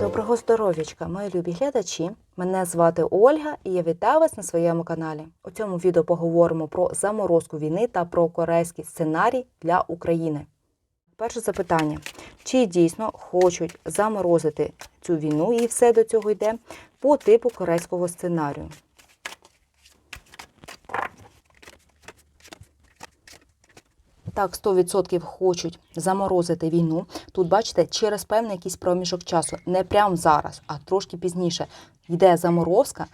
Доброго здоров'ячка, мої любі глядачі. Мене звати Ольга і я вітаю вас на своєму каналі. У цьому відео поговоримо про заморозку війни та про корейський сценарій для України. Перше запитання: чи дійсно хочуть заморозити цю війну і все до цього йде по типу корейського сценарію? Так, 100% хочуть заморозити війну. Тут, бачите, через певний якийсь проміжок часу. Не прямо зараз, а трошки пізніше йде заморозка.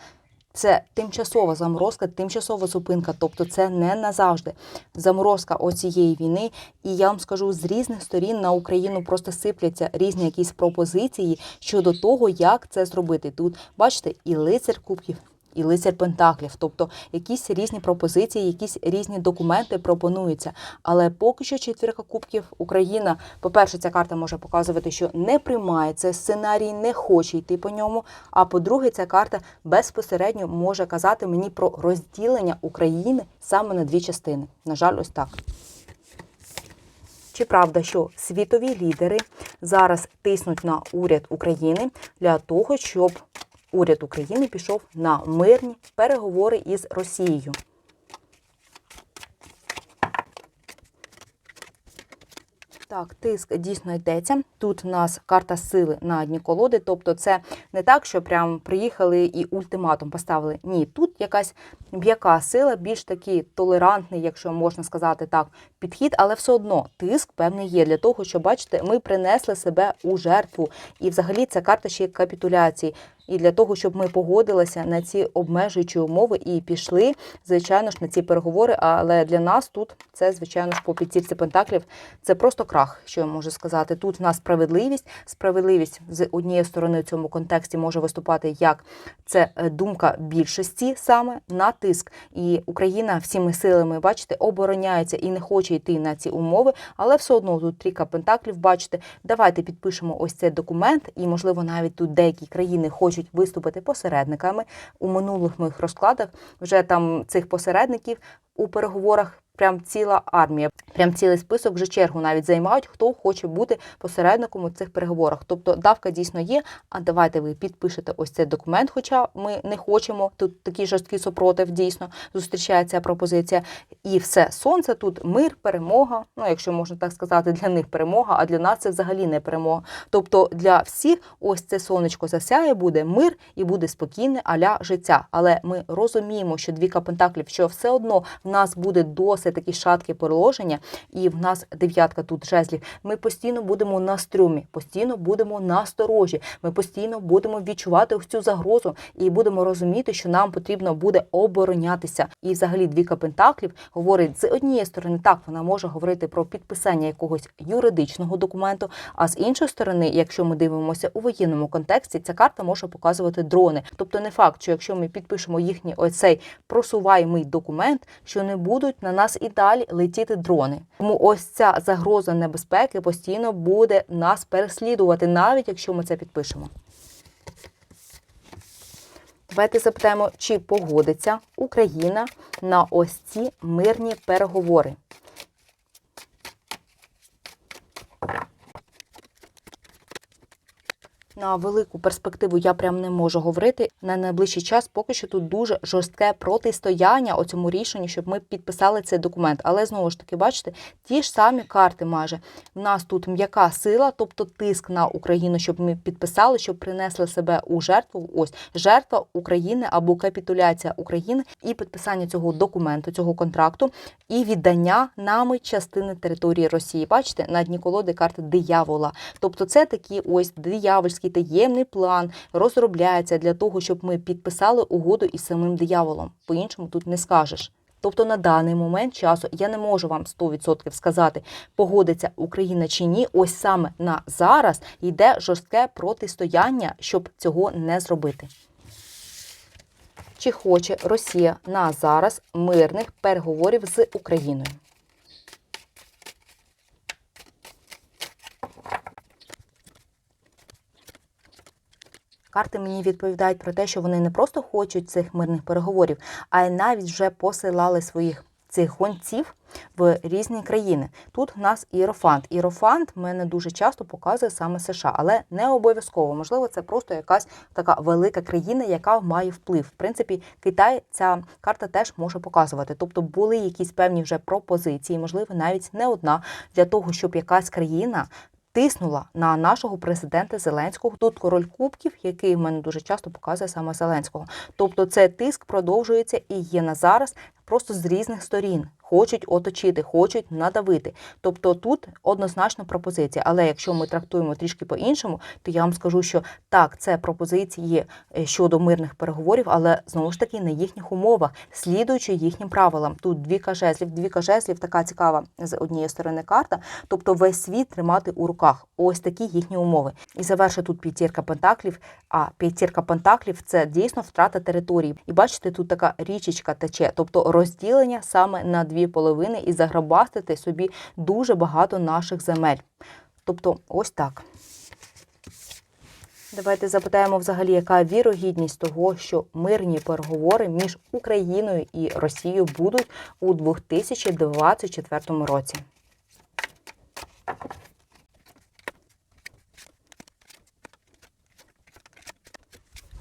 Це тимчасова заморозка, тимчасова зупинка, тобто це не назавжди. Заморозка оцієї війни. І я вам скажу, з різних сторін на Україну просто сипляться різні якісь пропозиції щодо того, як це зробити. Тут бачите, і лицар кубків, і лицар Пентаклів, тобто якісь різні пропозиції, якісь різні документи пропонуються. Але поки що четвірка кубків Україна, по-перше, ця карта може показувати, що не приймає цей сценарій, не хоче йти по ньому. А по-друге, ця карта безпосередньо може казати мені про розділення України саме на дві частини. На жаль, ось так. Чи правда, що світові лідери зараз тиснуть на уряд України для того, щоб уряд України пішов на мирні переговори із Росією? Так, тиск дійсно йдеться. Тут у нас карта сили на дні колоди. Тобто, це не так, що прям приїхали і ультиматум поставили. Ні, тут якась м'яка сила, більш такий толерантний, якщо можна сказати так, підхід, але все одно тиск певний є для того, щоб бачите, ми принесли себе у жертву. І взагалі ця карта ще капітуляції. І для того, щоб ми погодилися на ці обмежуючі умови і пішли, звичайно ж, на ці переговори. Але для нас тут це, звичайно ж, по п'ятірці пентаклів. Це просто крах, що я можу сказати. Тут в нас справедливість. Справедливість з однієї сторони в цьому контексті може виступати як це е, думка більшості саме на тиск. І Україна всіми силами, бачите, обороняється і не хоче йти на ці умови, але все одно тут трійка пентаклів, бачите, давайте підпишемо ось цей документ, і можливо навіть тут деякі країни хочуть виступити посередниками у минулих моїх розкладах. Вже там цих посередників у переговорах. Прям ціла армія, прям цілий список вже чергу навіть займають, хто хоче бути посередником у цих переговорах. Тобто давка дійсно є. А давайте ви підпишете ось цей документ, хоча ми не хочемо. Тут такий жорсткий супротив дійсно зустрічається пропозиція. І все, сонце тут мир, перемога. Ну, якщо можна так сказати, для них перемога, а для нас це взагалі не перемога. Тобто для всіх ось це сонечко засяє, буде мир і буде спокійне аля життя. Але ми розуміємо, що двіка пентаклів, що все одно в нас буде досить такі шатки положення, і в нас дев'ятка тут жезлів. Ми постійно будемо на струмі, постійно будемо насторожі. Ми постійно будемо відчувати цю загрозу і будемо розуміти, що нам потрібно буде оборонятися. І, взагалі, двіка пентаклів говорить з однієї сторони, так вона може говорити про підписання якогось юридичного документу. А з іншої сторони, якщо ми дивимося у воєнному контексті, ця карта може показувати дрони. Тобто, не факт, що якщо ми підпишемо їхній оцей просуваємий документ, що не будуть на нас і далі летіти дрони. Тому ось ця загроза небезпеки постійно буде нас переслідувати, навіть якщо ми це підпишемо. Давайте запитаємо, чи погодиться Україна на ось ці мирні переговори. На велику перспективу я прям не можу говорити на найближчий час. Поки що тут дуже жорстке протистояння у цьому рішенню, щоб ми підписали цей документ. Але знову ж таки, бачите, ті ж самі карти майже. У нас тут м'яка сила, тобто тиск на Україну, щоб ми підписали, щоб принесли себе у жертву. Ось жертва України або капітуляція України і підписання цього документу, цього контракту, і віддання нами частини території Росії. Бачите, на дні колоди карти диявола. Тобто, це такі ось диявольські таємний план розробляється для того, щоб ми підписали угоду із самим дияволом. По-іншому тут не скажеш. Тобто на даний момент часу я не можу вам 100% сказати, погодиться Україна чи ні. Ось саме на зараз йде жорстке протистояння, щоб цього не зробити. Чи хоче Росія на зараз мирних переговорів з Україною? Карти мені відповідають про те, що вони не просто хочуть цих мирних переговорів, а й навіть вже посилали своїх цих гонців в різні країни. Тут у нас іерофант. Іерофант мене дуже часто показує саме США, але не обов'язково. Можливо, це просто якась така велика країна, яка має вплив. В принципі, Китай ця карта теж може показувати. Тобто були якісь певні вже пропозиції, можливо, навіть не одна для того, щоб якась країна. Тиснула на нашого президента Зеленського. Тут король кубків, який в мене дуже часто показує саме Зеленського. Тобто, це тиск продовжується і є на зараз просто з різних сторін. Хочуть оточити, хочуть надавити. Тобто тут однозначно пропозиція. Але якщо ми трактуємо трішки по-іншому, то я вам скажу, що так, це пропозиції е, щодо мирних переговорів, але знову ж таки на їхніх умовах, слідуючи їхнім правилам. Тут дві кажеслів, дві кажеслів, така цікава з однієї сторони карта. Тобто весь світ тримати у руках. Ось такі їхні умови. І завершує тут п'ятірка пентаклів. А п'ятірка пентаклів це дійсно втрата території. І бачите, тут така річечка тече, тобто розділення саме на дві половини і заграбастити собі дуже багато наших земель. Тобто, ось так. Давайте запитаємо взагалі, яка вірогідність того, що мирні переговори між Україною і Росією будуть у 2024 році.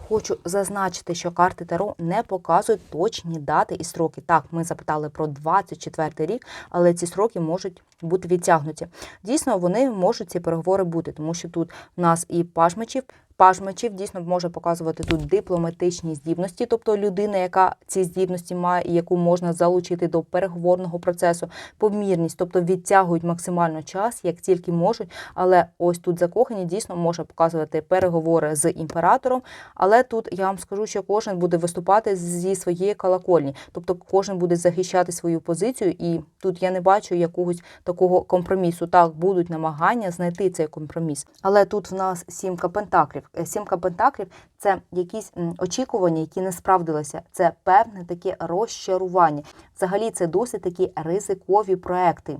Хочу зазначити, що карти Таро не показують точні дати і строки. Так, ми запитали про 24 рік, але ці строки можуть бути відтягнуті. Дійсно, вони можуть ці переговори бути, тому що тут в нас і пажмачів. Паж мечів дійсно може показувати тут дипломатичні здібності, тобто людина, яка ці здібності має і яку можна залучити до переговорного процесу, помірність, тобто відтягують максимально час, як тільки можуть. Але ось тут закохані дійсно може показувати переговори з імператором. Але тут я вам скажу, що кожен буде виступати зі своєї колокольні, тобто кожен буде захищати свою позицію, і тут я не бачу якогось такого компромісу. Так будуть намагання знайти цей компроміс. Але тут в нас сімка пентаклів. Е, Сімка пентаклів це якісь очікування, які не справдилися. Це певне таке розчарування. Взагалі, це досить такі ризикові проекти.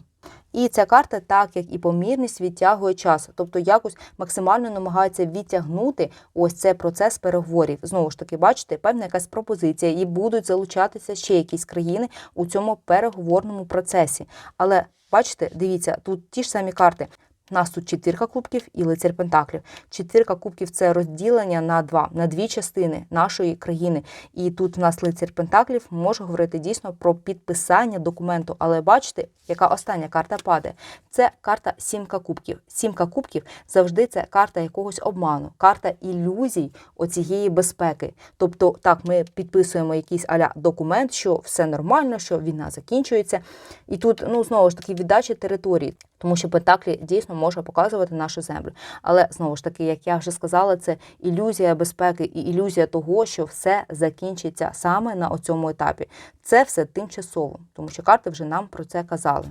І ця карта, так як і помірність, відтягує час, тобто якось максимально намагається відтягнути ось цей процес переговорів. Знову ж таки, бачите, певна якась пропозиція, і будуть залучатися ще якісь країни у цьому переговорному процесі. Але бачите, дивіться, тут ті ж самі карти. У нас тут четвірка кубків і лицар Пентаклів. Четвірка кубків це розділення на два, на дві частини нашої країни. І тут у нас лицар Пентаклів може говорити дійсно про підписання документу. Але бачите, яка остання карта падає? Це карта сімка кубків. Сімка кубків завжди це карта якогось обману, карта ілюзій оцієї безпеки. Тобто, так, ми підписуємо якийсь аля документ, що все нормально, що війна закінчується. І тут, ну знову ж таки, віддача території. Тому що Пентаклі дійсно може показувати нашу землю. Але знову ж таки, як я вже сказала, це ілюзія безпеки і ілюзія того, що все закінчиться саме на цьому етапі. Це все тимчасово, тому що карти вже нам про це казали.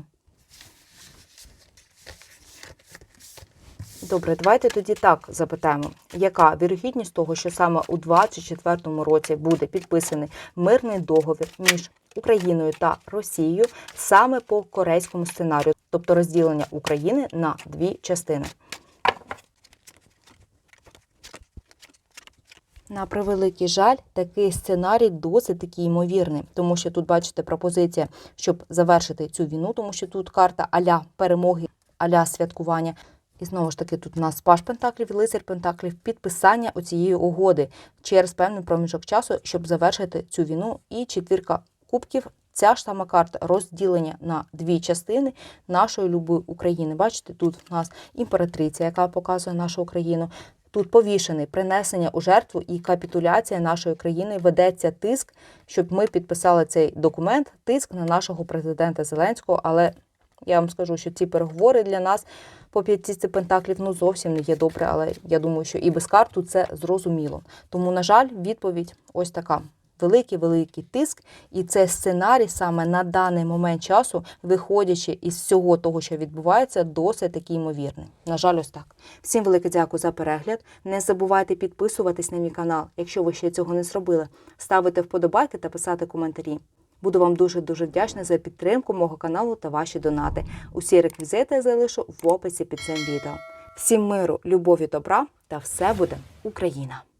Добре, давайте тоді так запитаємо, яка вірогідність того, що саме у 2024 році буде підписаний мирний договір між Україною та Росією саме по корейському сценарію, тобто розділення України на дві частини. На превеликий жаль, такий сценарій досить такий ймовірний, тому що тут бачите пропозиція, щоб завершити цю війну, тому що тут карта аля перемоги, аля святкування. І знову ж таки, тут у нас паш Пентаклів, лицар Пентаклів, підписання оцієї угоди через певний проміжок часу, щоб завершити цю війну. І четвірка кубків. Ця ж сама карта розділення на дві частини нашої любої України. Бачите, тут у нас імператриця, яка показує нашу Україну. Тут повішений принесення у жертву і капітуляція нашої країни ведеться тиск, щоб ми підписали цей документ, тиск на нашого президента Зеленського. Але я вам скажу, що ці переговори для нас по п'ятісті пентаклів ну зовсім не є добре, але я думаю, що і без карту це зрозуміло. Тому, на жаль, відповідь ось така. Великий великий тиск, і це сценарій саме на даний момент часу, виходячи із всього того, що відбувається, досить такий ймовірний. На жаль, ось так. Всім велике дякую за перегляд. Не забувайте підписуватись на мій канал, якщо ви ще цього не зробили. Ставити вподобайки та писати коментарі. Буду вам дуже дуже вдячна за підтримку мого каналу та ваші донати. Усі реквізити я залишу в описі під цим відео. Всім миру, любові, добра та все буде Україна!